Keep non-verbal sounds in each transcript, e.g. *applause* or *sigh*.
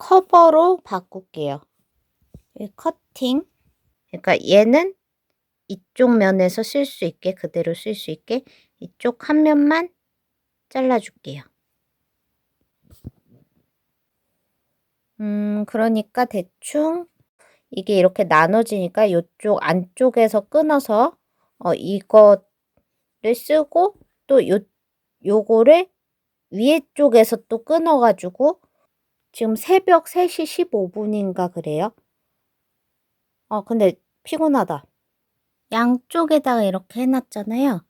커버로 바꿀게요. 이 커팅. 그러니까 얘는 이쪽 면에서 쓸 수 있게 그대로 쓸 수 있게 이쪽 한 면만 잘라줄게요. 음, 그러니까 대충 이게 이렇게 나눠지니까 이쪽 안쪽에서 끊어서 어, 이거를 쓰고 또 요, 요거를 위에 쪽에서 또 끊어가지고 지금 새벽 3시 15분인가 그래요. 어, 근데 피곤하다. 양쪽에다가 이렇게 해놨잖아요.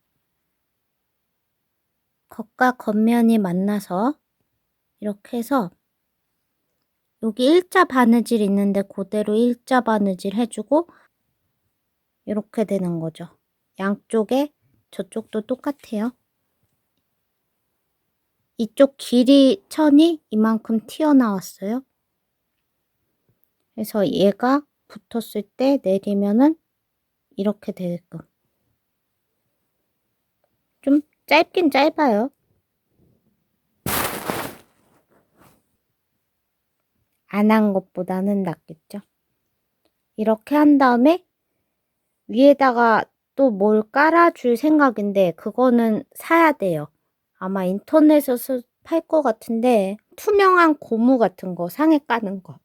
겉과 겉면이 만나서 이렇게 해서 여기 일자 바느질 있는데 그대로 일자 바느질 해주고 이렇게 되는 거죠. 양쪽에 저쪽도 똑같아요. 이쪽 길이 천이 이만큼 튀어나왔어요. 그래서 얘가 붙었을 때 내리면은 이렇게 되게끔. 좀 짧긴 짧아요. 안 한 것보다는 낫겠죠. 이렇게 한 다음에 위에다가 또 뭘 깔아줄 생각인데 그거는 사야 돼요. 아마 인터넷에서 팔 것 같은데 투명한 고무 같은 거 상에 까는 거.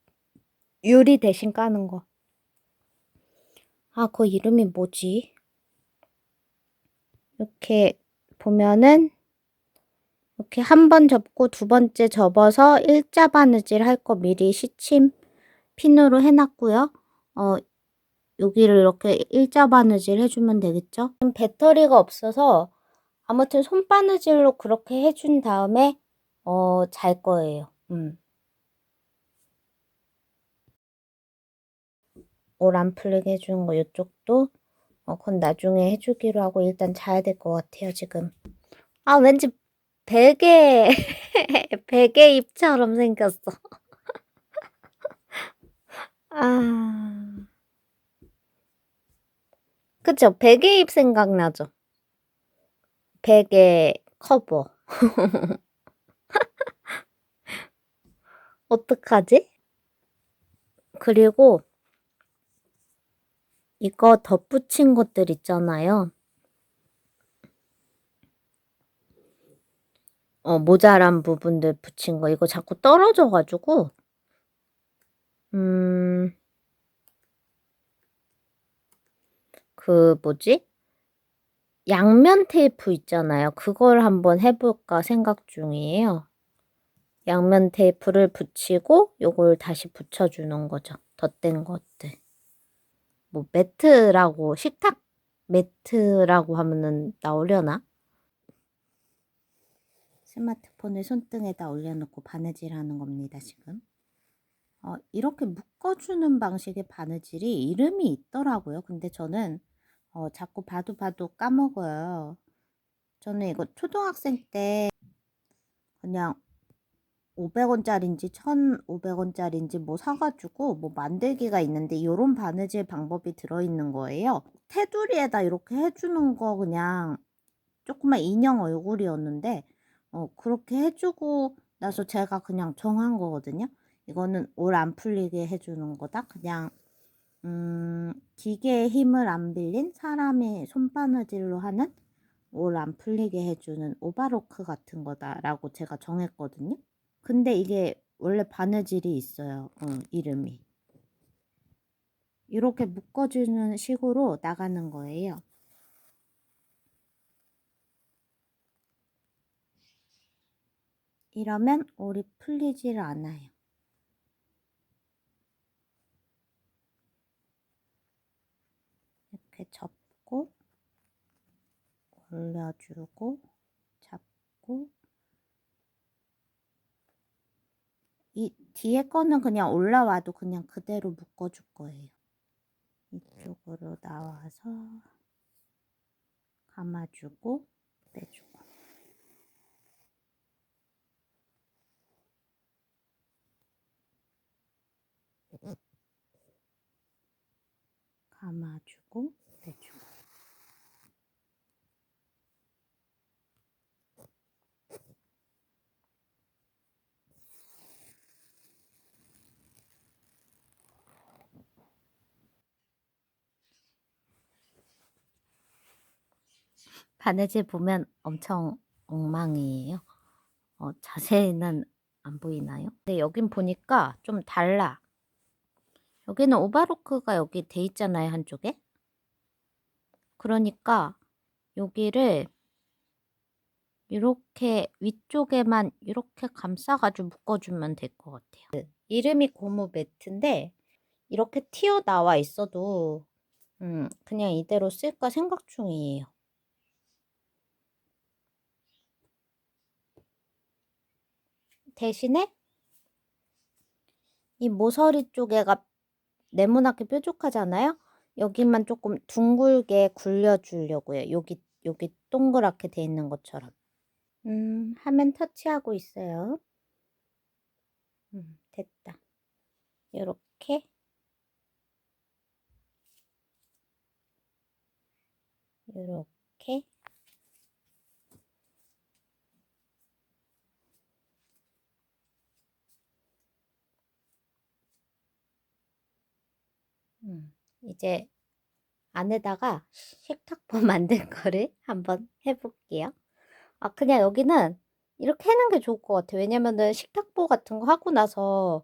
유리 대신 까는 거. 아, 그 이름이 뭐지? 이렇게 보면은 이렇게 한 번 접고 두 번째 접어서 일자 바느질 할 거 미리 시침 핀으로 해놨고요. 어, 여기를 이렇게 일자 바느질 해주면 되겠죠? 배터리가 없어서 아무튼 손바느질로 그렇게 해준 다음에 어, 잘 거예요. 음. 올안 풀리게 해주는 거 이쪽도 어, 그건 나중에 해주기로 하고 일단 자야 될 것 같아요, 지금. 아, 왠지 베개, *laughs* 베개 잎처럼 생겼어. *laughs* 아. 그쵸? 베개 잎 생각나죠? 베개 커버. *laughs* 어떡하지? 그리고 이거 덧붙인 것들 있잖아요. 어, 모자란 부분들 붙인 거. 이거 자꾸 떨어져가지고, 음, 그, 뭐지? 양면 테이프 있잖아요. 그걸 한번 해볼까 생각 중이에요. 양면 테이프를 붙이고, 요걸 다시 붙여주는 거죠. 덧댄 것들. 뭐, 매트라고, 식탁 매트라고 하면은 나오려나? 스마트폰을 손등에다 올려놓고 바느질 하는 겁니다, 지금. 어, 이렇게 묶어주는 방식의 바느질이 이름이 있더라고요. 근데 저는 어, 자꾸 봐도 봐도 까먹어요. 저는 이거 초등학생 때 그냥 500원짜리인지 1,500원짜리인지 뭐 사가지고 뭐 만들기가 있는데 이런 바느질 방법이 들어있는 거예요. 테두리에다 이렇게 해주는 거 그냥 조그만 인형 얼굴이었는데 어, 그렇게 해주고 나서 제가 그냥 정한 거거든요. 이거는 올 안 풀리게 해주는 거다. 그냥 음, 기계의 힘을 안 빌린 사람의 손바느질로 하는 올 안 풀리게 해주는 오바로크 같은 거다라고 제가 정했거든요. 근데 이게 원래 바느질이 있어요. 어, 이름이. 이렇게 묶어주는 식으로 나가는 거예요. 이러면 올이 풀리질 않아요. 이렇게 접고 올려주고 잡고. 이 뒤에 거는 그냥 올라와도 그냥 그대로 묶어줄 거예요. 이쪽으로 나와서 감아주고 빼주고. 감아주고 빼주고 바느질 보면 엄청 엉망이에요. 어, 자세히는 안 보이나요? 근데 여긴 보니까 좀 달라. 여기는 오바로크가 여기 돼 있잖아요, 한쪽에. 그러니까 여기를 이렇게 위쪽에만 이렇게 감싸가지고 묶어주면 될 것 같아요. 이름이 고무 매트인데 이렇게 튀어나와 있어도 음, 그냥 이대로 쓸까 생각 중이에요. 대신에 이 모서리 쪽에가 네모나게 뾰족하잖아요. 여기만 조금 둥글게 굴려주려고요. 여기 여기 동그랗게 돼 있는 것처럼. 음, 화면 터치하고 있어요. 음, 됐다. 요렇게 요렇게 음, 이제 안에다가 식탁보 *laughs* 만든 거를 한번 해볼게요. 아, 그냥 여기는 이렇게 해는 게 좋을 것 같아요. 왜냐면은 식탁보 같은 거 하고 나서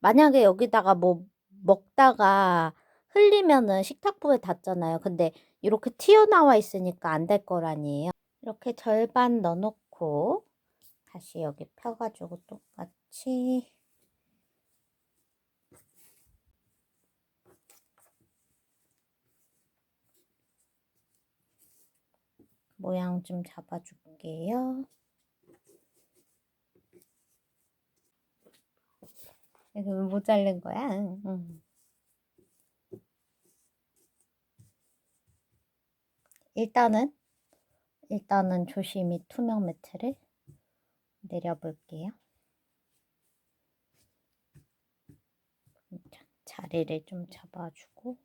만약에 여기다가 뭐 먹다가 흘리면은 식탁보에 닿잖아요. 근데 이렇게 튀어나와 있으니까 안 될 거라니에요. 이렇게 절반 넣어놓고 다시 여기 펴가지고 똑같이 모양 좀 잡아줄게요. 이거 못 자른 거야? 응. 일단은 일단은 조심히 투명 매트를 내려볼게요. 자, 자리를 좀 잡아주고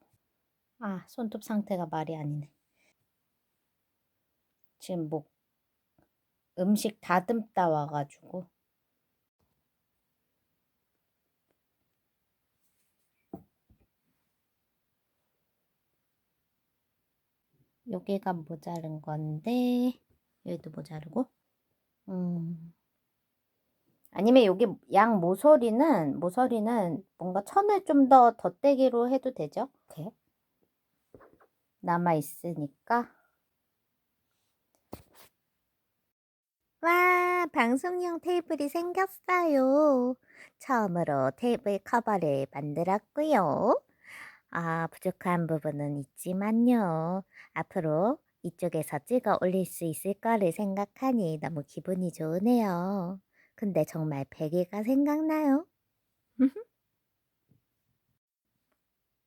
아 손톱 상태가 말이 아니네. 지금 뭐 음식 다듬다 와가지고. 여기가 모자른 건데 여기도 모자르고. 음. 아니면 여기 양 모서리는 모서리는 뭔가 천을 좀 더 덧대기로 해도 되죠? 이렇게 남아 있으니까 와 방송용 테이블이 생겼어요. 처음으로 테이블 커버를 만들었고요. 아, 부족한 부분은 있지만요. 앞으로 이쪽에서 찍어 올릴 수 있을 거를 생각하니 너무 기분이 좋으네요. 근데 정말 베개가 생각나요. *laughs*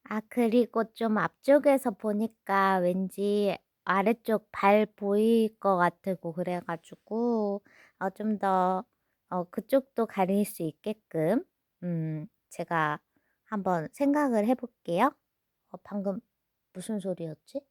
아, 그리고 좀 앞쪽에서 보니까 왠지 아래쪽 발 보일 것 같고 그래가지고 어, 좀 더 어, 그쪽도 가릴 수 있게끔 음, 제가 한번 생각을 해볼게요. 어, 방금 무슨 소리였지?